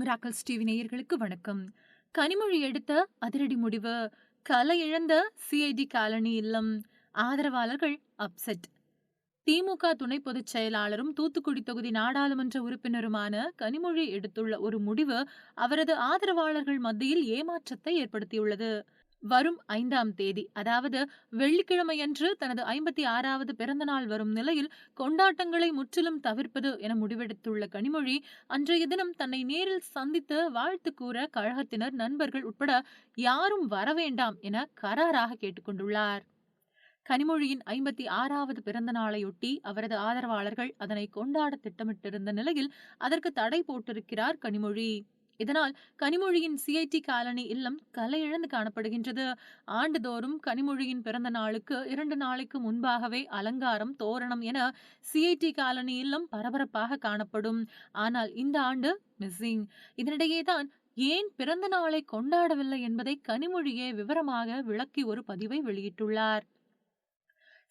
Miracles TV நேயர்களுக்கு வணக்கம். கனிமொழி எடுத்த அதிரடி முடிவு. கலை இழந்த சிஐடி காலனி இல்லம். ஆதரவாளர்கள் அப்செட் திமுக துணை பொதுச் செயலாளரும் தூத்துக்குடி தொகுதி நாடாளுமன்ற உறுப்பினருமான கனிமொழி எடுத்துள்ள ஒரு முடிவு அவரது ஆதரவாளர்கள் மத்தியில் ஏமாற்றத்தை ஏற்படுத்தியுள்ளது. வரும் ஐந்தாம் தேதி. அதாவது வெள்ளிக்கிழமையன்று தனது ஐம்பத்தி ஆறாவது பிறந்த நாள் வரும் நிலையில் கொண்டாட்டங்களை முற்றிலும் தவிர்ப்பது என முடிவெடுத்துள்ள கனிமொழி அன்றைய தினம் தன்னை நேரில் சந்தித்து வாழ்த்து கூற கழகத்தினர் நண்பர்கள் உட்பட யாரும் வரவேண்டாம் என கராராக கேட்டுக்கொண்டுள்ளார். கனிமொழியின் ஐம்பத்தி ஆறாவது பிறந்த நாளையொட்டி அவரது ஆதரவாளர்கள் அதனை கொண்டாட திட்டமிட்டிருந்த நிலையில் அதற்கு தடை போட்டிருக்கிறார் கனிமொழி. இதனால் கனிமொழியின் சிஐடி காலனி இல்லம் கலையிழந்து காணப்படுகின்றது. ஆண்டுதோறும் கனிமொழியின் பிறந்த நாளுக்கு இரண்டு நாளைக்கு முன்பாகவே அலங்காரம் தோரணம் என சிஐடி காலனி இல்லம் பரபரப்பாக காணப்படும். ஆனால் இந்த ஆண்டு மிஸ்ஸிங் இதனிடையேதான் ஏன் பிறந்த நாளை கொண்டாடவில்லை என்பதை கனிமொழியே விவரமாக விளக்கி ஒரு பதிவை வெளியிட்டுள்ளார்.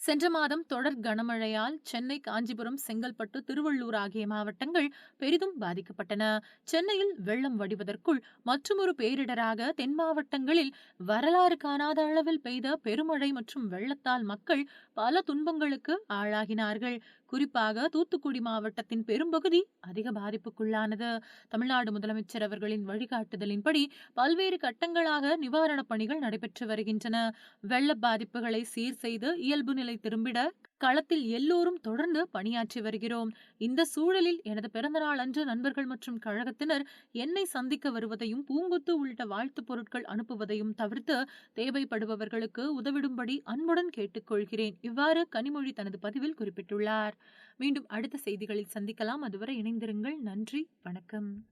சென்ற மாதம் தொடர் கனமழையால் சென்னை காஞ்சிபுரம் செங்கல்பட்டு திருவள்ளூர் ஆகிய மாவட்டங்கள் பெரிதும் பாதிக்கப்பட்டன. சென்னையில் வெள்ளம் வடிவதற்குள் மற்றொரு பேரிடராக தென் மாவட்டங்களில் வரலாறு காணாத அளவில் பெய்த பெருமழை மற்றும் வெள்ளத்தால் மக்கள் பல துன்பங்களுக்கு ஆளாகினார்கள். குறிப்பாக தூத்துக்குடி மாவட்டத்தின் பெரும்பகுதி அதிக பாதிப்புக்குள்ளானது. தமிழ்நாடு முதலமைச்சர் அவர்களின் வழிகாட்டுதலின்படி பல்வேறு கட்டங்களாக நிவாரணப் பணிகள் நடைபெற்று வருகின்றன. வெள்ள பாதிப்புகளை சீர் செய்து இயல்பு நிலை திரும்பிட களத்தில் எல்லோரும் தொடர்ந்து பணியாற்றி வருகிறோம். இந்த சூழலில் எனது பிறந்தநாள் அன்று நண்பர்கள் மற்றும் கழகத்தினர் என்னை சந்திக்க வருவதையும் பூங்குத்து உள்ளிட்ட வாழ்த்து பொருட்கள் அனுப்புவதையும் தவிர்த்து தேவைப்படுபவர்களுக்கு உதவிடும்படி அன்புடன் கேட்டுக்கொள்கிறேன். இவ்வாறு கனிமொழி தனது பதிவில் குறிப்பிட்டுள்ளார். மீண்டும் அடுத்த செய்திகளில் சந்திக்கலாம். அதுவரை இணைந்திருங்கள். நன்றி. வணக்கம்.